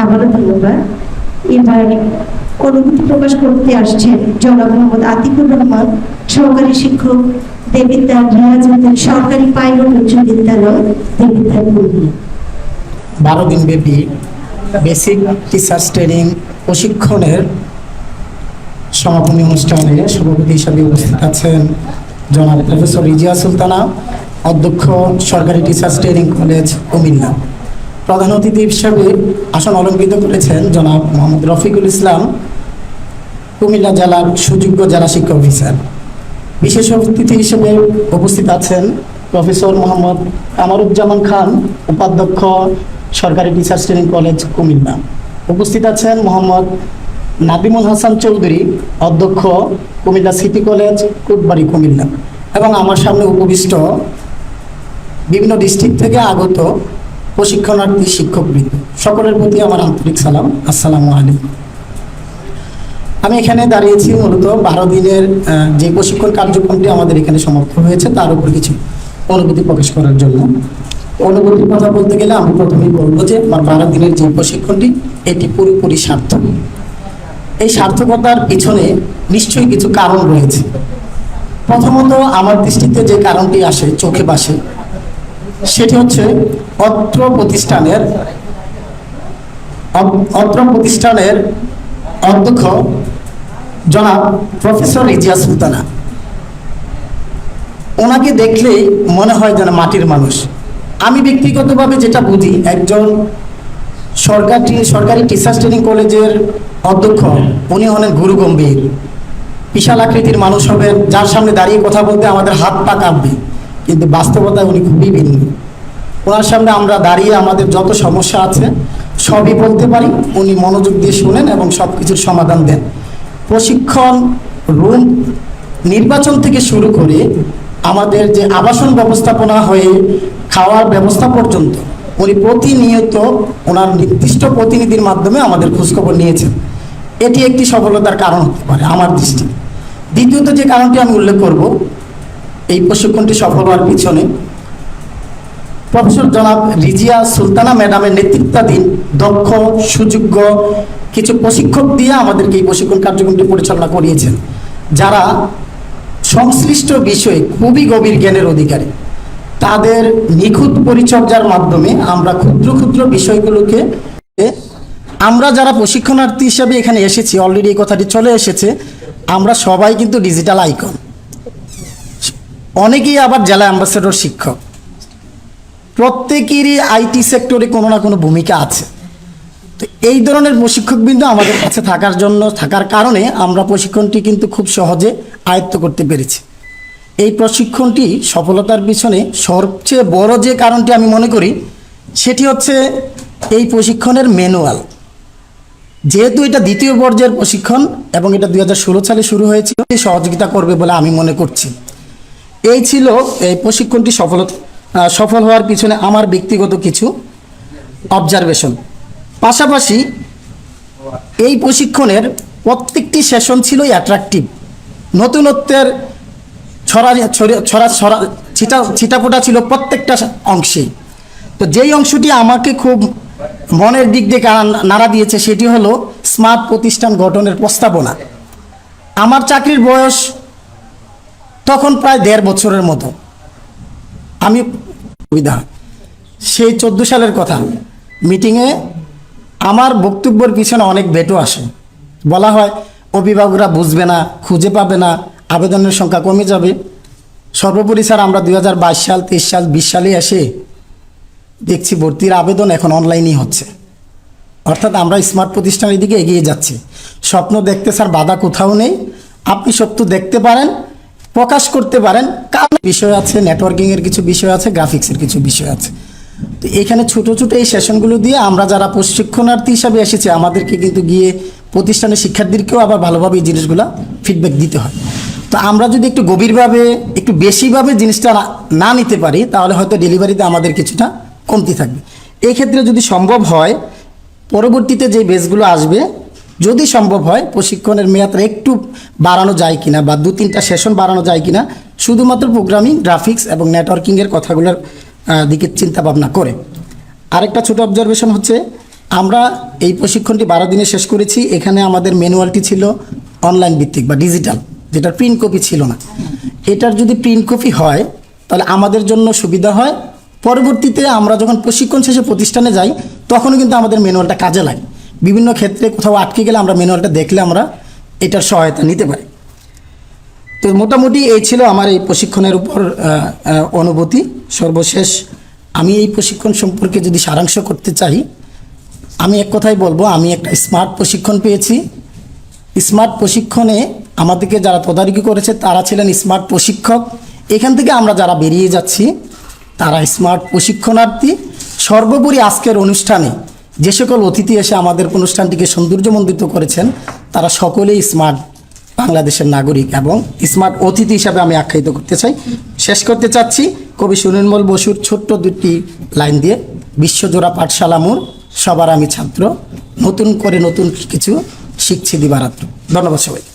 আবারও ধন্যবাদ। এবার অনুভূতি প্রকাশ করতে আসছেন জনাব মোহাম্মদ আতিকুর রহমান, সহকারী শিক্ষক দেবিদ্যার সরকারি পাইলট উচ্চ বিদ্যালয় দেবিদ্যার বেসিক টিচার্স ট্রেনিং প্রশিক্ষণের সমাপনী অনুষ্ঠানে সভাপতি হিসাবে উপস্থিত আছেন জনাব প্রফেসর রিজিয়া সুলতানা, অধ্যক্ষ সরকারি টিচার্স ট্রেনিং কলেজ কুমিল্লা। প্রধান অতিথি হিসাবে আসন অলঙ্কৃত করেছেন জনাব মোহাম্মদ রফিকুল ইসলাম, কুমিল্লা জেলার সুযোগ্য জেলা শিক্ষা অফিসার। বিশেষ অতিথি হিসেবে উপস্থিত আছেন প্রফেসর মোহাম্মদ কামারুজ্জামান খান, উপাধ্যক্ষ, সরকারি টিচার্স ট্রেনিং কলেজ কুমিল্লা। উপস্থিত আছেন মোহাম্মদ নাদিমুল হাসান চৌধুরী, অধ্যক্ষ, কুমিল্লা সিটি কলেজ, কুটবাড়ি, কুমিল্লা। এবং আমার সামনে উপবিষ্ট বিভিন্ন ডিস্ট্রিক্ট থেকে আগত প্রশিক্ষণার্থী, শিক্ষকবৃন্দ, সকলের প্রতি আমার আন্তরিক সালাম। আসসালামু আলাইকুম। আমি এখানে দাঁড়িয়েছি মূলত বারো দিনের যে প্রশিক্ষণ কার্যক্রমটি আমাদের এখানে সমাপ্ত হয়েছে, তার উপর কিছু অনুভূতি প্রকাশ করার জন্য। অনুভূতির কথা বলতে গেলে আমি প্রথমেই বলব যে, আমার বারো দিনের যে প্রশিক্ষণটি, এটি পুরোপুরি সার্থক। এই সার্থকতার পিছনে নিশ্চয়ই কিছু কারণ রয়েছে। প্রথমত, আমার দৃষ্টিতে যে কারণটি আসে, চোখে বাসে, সেটি হচ্ছে অত্র প্রতিষ্ঠানের অত্র প্রতিষ্ঠানের অধ্যক্ষ জনাব প্রফেসর রিজিয়া সুলতানা। ওনাকে দেখলেই মনে হয় যেন মাটির মানুষ। আমি ব্যক্তিগতভাবে যেটা বুঝি, একজন সরকারি সরকারি টিচার্স ট্রেনিং কলেজের অধ্যক্ষ, উনি হলেন গুরু গম্ভীর। বিশাল আকৃতির মানুষ হবেন, যার সামনে দাঁড়িয়ে কথা বলতে আমাদের হাত পা কাঁপবে। কিন্তু বাস্তবতায় উনি খুবই ভিন্ন। ওনার সামনে আমরা দাঁড়িয়ে আমাদের যত সমস্যা আছে সবই বলতে পারি। উনি মনোযোগ দিয়ে শুনেন এবং সব কিছুর সমাধান দেন। প্রশিক্ষণ রুম নির্বাচন থেকে শুরু করে আমাদের যে আবাসন ব্যবস্থাপনা হয়ে খাওয়ার ব্যবস্থা পর্যন্ত উনি প্রতিনিয়ত ওনার নির্দিষ্ট প্রতিনিধির মাধ্যমে আমাদের খোঁজখবর নিয়েছেন। এটি একটি সফলতার কারণ হতে পারে আমার দৃষ্টি। দ্বিতীয়ত যে কারণটি আমি উল্লেখ করব, এই প্রশিক্ষণটি সফল হওয়ার পিছনে প্রফেসর জনাব রিজিয়া সুলতানা ম্যাডামের নেতৃত্বাধীন দক্ষ, সুযোগ্য কিছু প্রশিক্ষক দিয়ে আমাদেরকে এই প্রশিক্ষণ কার্যক্রমটি পরিচালনা করিয়েছেন, যারা সংশ্লিষ্ট বিষয়ে খুবই গভীর জ্ঞানের অধিকারী। তাদের নিখুঁত পরিচর্যার মাধ্যমে আমরা ক্ষুদ্র ক্ষুদ্র বিষয়গুলোকে আমরা যারা প্রশিক্ষণার্থী হিসাবে এখানে এসেছি অলরেডি এই কথাটি চলে এসেছে, আমরা সবাই কিন্তু ডিজিটাল আইকন অনেকেই আবার জেলা অ্যাম্বাসেডর শিক্ষক। প্রত্যেকেরই আইটি সেক্টরে কোনো না কোনো ভূমিকা আছে। তো এই ধরনের প্রশিক্ষকবৃন্দ আমাদের কাছে থাকার জন্য, থাকার কারণে আমরা প্রশিক্ষণটি কিন্তু খুব সহজে আয়ত্ত করতে পেরেছি। এই প্রশিক্ষণটি সফলতার পিছনে সবচেয়ে বড় যে কারণটি আমি মনে করি, সেটি হচ্ছে এই প্রশিক্ষণের ম্যানুয়াল। যেহেতু এটা দ্বিতীয় পর্যায়ের প্রশিক্ষণ এবং এটা দুই হাজার ষোলো সালে শুরু হয়েছিল, সহযোগিতা করবে বলে আমি মনে করছি। এই ছিল এই প্রশিক্ষণটি সফলতা সফল হওয়ার পিছনে আমার ব্যক্তিগত কিছু অবজারভেশন পাশাপাশি এই প্রশিক্ষণের প্রত্যেকটি সেশন ছিল অ্যাট্রাকটিভ নতুনত্বের ছড়া, ছড়ে- ছড়া ছড়া, ছিটা, ছিটাফোটা ছিল প্রত্যেকটা অংশেই তো যেই অংশটি আমাকে খুব মনের দিক দিয়ে নাড়া দিয়েছে সেটি হলো স্মার্ট প্রতিষ্ঠান গঠনের প্রস্তাবনা। আমার চাকরির বয়স তখন প্রায় দেড় বছরের মতো। আমি সুবিধা সেই চোদ্দ সালের কথা। মিটিংয়ে আমার বক্তব্যের পিছনে অনেক ভেটো আসে। বলা হয়, অভিভাবকরা বুঝবে না, খুঁজে পাবে না, আবেদনের সংখ্যা কমে যাবে। সর্বোপরি স্যার, আমরা দু হাজার বাইশ সাল, তেইশ সাল, বিশ সালে এসে দেখছি ভর্তির আবেদন এখন অনলাইনেই হচ্ছে। অর্থাৎ আমরা স্মার্ট প্রতিষ্ঠানের দিকে এগিয়ে যাচ্ছি। স্বপ্ন দেখতে স্যার, বাধা কোথাও নেই। আপনি সত্য দেখতে পারেন, প্রকাশ করতে পারেন কারণ বিষয় আছে? নেটওয়ার্কিংয়ের কিছু বিষয় আছে গ্রাফিক্সের কিছু বিষয় আছে। তো এখানে ছোট ছোট এই সেশনগুলো দিয়ে আমরা যারা প্রশিক্ষণার্থী হিসাবে এসেছি, আমাদেরকে কিন্তু গিয়ে প্রতিষ্ঠানের শিক্ষার্থীদেরকেও আবার ভালোভাবে এই জিনিসগুলো ফিডব্যাক দিতে হয়। তো আমরা যদি একটু গভীরভাবে, একটু বেশিভাবে জিনিসটা না- না নিতে পারি, তাহলে হয়তো ডেলিভারিতে আমাদের কিছুটা কমতি থাকবে। এক্ষেত্রে যদি সম্ভব হয়, পরবর্তীতে যে বেসগুলো আসবে যদি সম্ভব হয়, প্রশিক্ষণের মেয়াদটা একটু বাড়ানো যায় কিনা বা দু তিনটা সেশন বাড়ানো যায় কিনা, শুধুমাত্র প্রোগ্রামিং গ্রাফিক্স এবং নেটওয়ার্কিংয়ের কথাগুলোর দিকে চিন্তা ভাবনা করে। আরেকটা ছোট অবজারভেশন হচ্ছে, আমরা এই প্রশিক্ষণটি বারো দিনে শেষ করেছি, এখানে আমাদের ম্যানুয়ালটি ছিল অনলাইন ভিত্তিক বা ডিজিটাল যেটার প্রিন্ট কপি ছিল না। এটার যদি প্রিন্ট কপি হয়, তাহলে আমাদের জন্য সুবিধা হয়, পরবর্তীতে আমরা যখন প্রশিক্ষণ শেষে প্রতিষ্ঠানে যাই, তখনও কিন্তু আমাদের ম্যানুয়ালটা কাজে লাগে। বিভিন্ন ক্ষেত্রে কোথাও আটকে গেলে আমরা ম্যানুয়ালটা দেখলে আমরা এটার সহায়তা নিতে পারি। তো মোটামুটি এই ছিল আমার এই প্রশিক্ষণের উপর অনুভূতি। সর্বশেষ আমি এই প্রশিক্ষণ সম্পর্কে যদি সারাংশ করতে চাই, আমি এক কথাই বলব, আমি একটা স্মার্ট প্রশিক্ষণ পেয়েছি। স্মার্ট প্রশিক্ষণে আমাদেরকে যারা তদারকি করেছে, তারা ছিলেন স্মার্ট প্রশিক্ষক। এখান থেকে আমরা যারা বেরিয়ে যাচ্ছি, তারা স্মার্ট প্রশিক্ষণার্থী। সর্বোপরি আজকের অনুষ্ঠানে যে সকল অতিথি এসে আমাদের অনুষ্ঠানটিকে সৌন্দর্যমণ্ডিত করেছেন, তারা সকলেই স্মার্ট বাংলাদেশের নাগরিক এবং স্মার্ট অতিথি হিসাবে আমি আখ্যায়িত করতে চাই। শেষ করতে চাচ্ছি কবি সুনির্মল বসুর ছোট্ট দুটি লাইন দিয়ে, বিশ্বজোড়া পাঠশালা মোর, সবার আমি ছাত্র, নতুন করে নতুন কিছু শিখছি দিবারাত্র। ধন্যবাদ সবাই